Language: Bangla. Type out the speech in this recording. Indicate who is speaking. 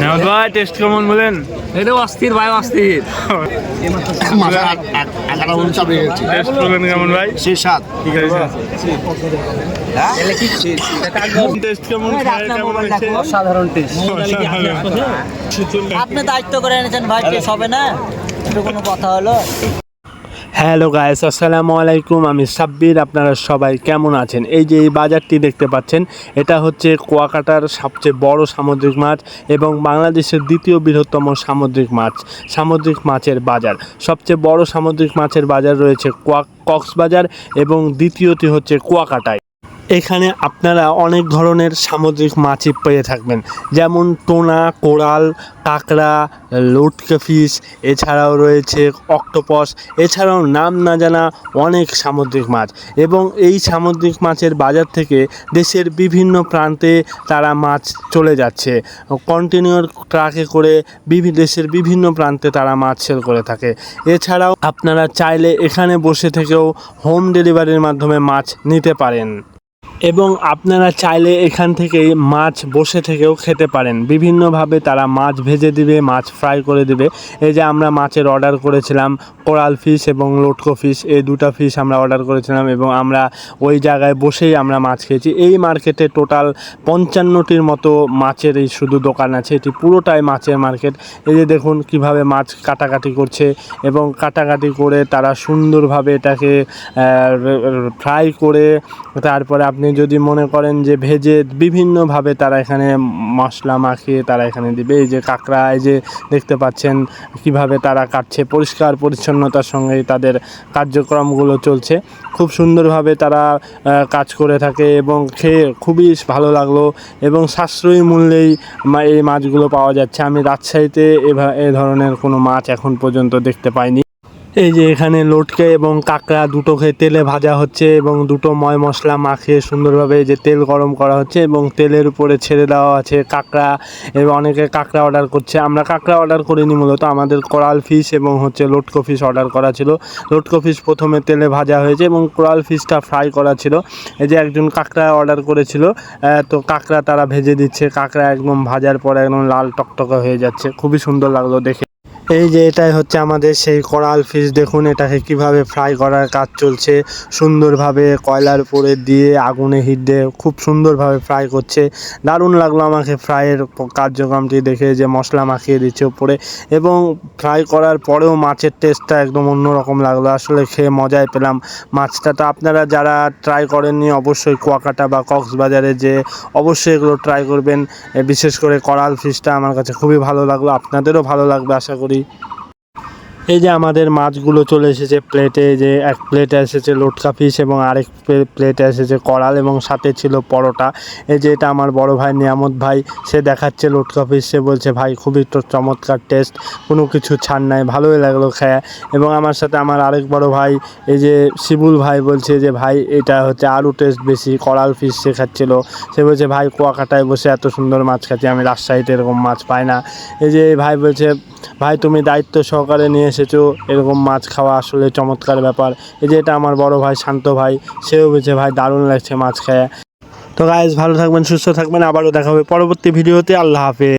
Speaker 1: নেওয়াজ ভাই টেস্ট কেমন বলেন?
Speaker 2: এটা অস্থির ভাই অস্থির।
Speaker 1: টেস্ট করলেন কেমন ভাই?
Speaker 3: সে সাত
Speaker 1: ঠিক আছে
Speaker 4: আপনি দায়িত্ব করে এনেছেন ভাই টেস্ট হবে না? কোনো কথা হলো?
Speaker 5: হ্যালো গায়েস আসসালামু আলাইকুম আমি সাব্বির। আপনারা সবাই কেমন আছেন? এই যে এই বাজারটি দেখতে পাচ্ছেন, এটা হচ্ছে কুয়াকাটার সবচেয়ে বড় সামুদ্রিক মাছ এবং বাংলাদেশের দ্বিতীয় বৃহত্তম সামুদ্রিক মাছ, সামুদ্রিক মাছের বাজার। সবচেয়ে বড় সামুদ্রিক মাছের বাজার রয়েছে কোয়া কক্সবাজার এবং দ্বিতীয়টি হচ্ছে কুয়াকাটায়। এখানে আপনারা অনেক ধরনের সামুদ্রিক মাছই পেয়ে থাকবেন। যেমন টোনা, কোরাল, কাঁকড়া, লটকা ফিশ, এছাড়াও রয়েছে অক্টোপস, এছাড়াও নাম না জানা অনেক সামুদ্রিক মাছ। এবং এই সামুদ্রিক মাছের বাজার থেকে দেশের বিভিন্ন প্রান্তে তারা মাছ চলে যাচ্ছে। কন্টিনিউ ট্রাকে করে বিভিন্ন দেশের বিভিন্ন প্রান্তে তারা মাছ সেল করে থাকে। এছাড়াও আপনারা চাইলে এখানে বসে থেকেও হোম ডেলিভারির মাধ্যমে মাছ নিতে পারেন। এবং আপনারা চাইলে এখান থেকে মাছ বসে থেকেও খেতে পারেন। বিভিন্নভাবে তারা মাছ ভেজে দিবে, মাছ ফ্রাই করে দিবে। এই যে আমরা মাছের অর্ডার করেছিলাম, কোরাল ফিশ এবং লটকো ফিশ, এই দুটো ফিশ আমরা অর্ডার করেছিলাম এবং আমরা ওই জায়গায় বসেই আমরা মাছ খেয়েছি। এই মার্কেটে টোটাল পঞ্চান্নটির মতো মাছের এই শুধু দোকান আছে। এটি পুরোটাই মাছের মার্কেট। এই যে দেখুন কীভাবে মাছ কাটাকাটি করছে এবং কাটাকাটি করে তারা সুন্দরভাবে এটাকে ফ্রাই করে তারপরে আপনি যদি মনে করেন যে ভেজে বিভিন্নভাবে তারা এখানে মশলা মাখিয়ে তারা এখানে দিবে, এই যে কাঁকড়া, এই যে দেখতে পাচ্ছেন কীভাবে তারা কাটছে, পরিষ্কার পরিচ্ছন্নতার সঙ্গে তাদের কার্যক্রমগুলো চলছে। খুব সুন্দরভাবে তারা কাজ করে থাকে এবং খেয়ে খুবই ভালো লাগল এবং সাশ্রয়ী মূল্যেই এই মাছগুলো পাওয়া যাচ্ছে। আমি রাজশাহীতে এ ধরনের কোনো মাছ এখন পর্যন্ত দেখতে পাইনি। এই যে এখানে লটকে এবং কাঁকড়া দুটোকে তেলে ভাজা হচ্ছে এবং দুটো ময় মশলা মাখিয়ে সুন্দরভাবে যে তেল গরম করা হচ্ছে এবং তেলের উপরে ছেড়ে দেওয়া আছে কাঁকড়া এবং অনেকে কাঁকড়া অর্ডার করছে। আমরা কাঁকড়া অর্ডার করিনি মূলত, আমাদের কোরাল ফিশ এবং হচ্ছে লটকো ফিশ অর্ডার করা ছিল। লটকো ফিশ প্রথমে তেলে ভাজা হয়েছে এবং কোরাল ফিশটা ফ্রাই করা ছিল। এই যে একজন কাঁকড়া অর্ডার করেছিল তো কাঁকড়া তারা ভেজে দিচ্ছে। কাঁকড়া একদম ভাজার পরে একদম লাল টকটকে হয়ে যাচ্ছে। খুবই সুন্দর লাগল দেখে। এই যে এটাই হচ্ছে আমাদের সেই কোরাল ফিশ, দেখুন এটাকে কীভাবে ফ্রাই করার কাজ চলছে। সুন্দরভাবে কয়লার উপরে দিয়ে আগুনে হিট দিয়ে খুব সুন্দরভাবে ফ্রাই করছে। দারুণ লাগল আমাকে ফ্রাইয়ের কার্যক্রমটি দেখে যে মশলা মাখিয়ে দিচ্ছে উপরে। এবং ফ্রাই করার পরেও মাছের টেস্টটা একদম অন্যরকম লাগল। আসলে খেয়ে মজায় পেলাম মাছটা। তো আপনারা যারা ট্রাই করেননি, অবশ্যই কুয়াকাটা বা কক্সবাজারে যে অবশ্যই এগুলো ট্রাই করবেন। বিশেষ করে করাল ফিশটা আমার কাছে খুবই ভালো লাগল। আপনাদেরও ভালো লাগবে, আশা করি এই যে আমাদের মাছগুলো চলে এসেছে প্লেটে যে এক প্লেটে এসেছে লোটকা ফিশ এবং আরেক প্লেটে এসেছে করাল এবং সাথে ছিল পরোটা। এই যে এটা আমার বড় ভাই নিয়ামত ভাই, সে দেখাচ্ছে লোটকা ফিশ সে বলছে, ভাই, খুবই তো চমৎকার টেস্ট কোনো কিছু ছাড় নাই, ভালোই লাগল খেয়ে। এবং আমার সাথে আমার আরেক বড় ভাই, এই যে শিবুল ভাই বলছে যে, ভাই, এটা হচ্ছে আরও টেস্ট বেশি করাল ফিশ সে খাচ্ছিল। সে বলছে, ভাই, কুয়াকাটায় বসে এত সুন্দর মাছ খাচ্ছি, আমি রাজশাহীতে এরকম মাছ পাই না। এই যে ভাই বলছে ভাই, তুমি দায়িত্ব সহকারে নিয়ে এসেছ। এরকম মাছ খাওয়া আসলে চমৎকার ব্যাপার। এই যে এটা আমার বড় ভাই, শান্ত ভাই, সেও বলছে, ভাই, দারুণ লাগছে মাছ খায়। তো গাইজ ভালো থাকবেন, সুস্থ থাকবেন, আবারও দেখা হবে পরবর্তী ভিডিওতে। আল্লাহ হাফেজ।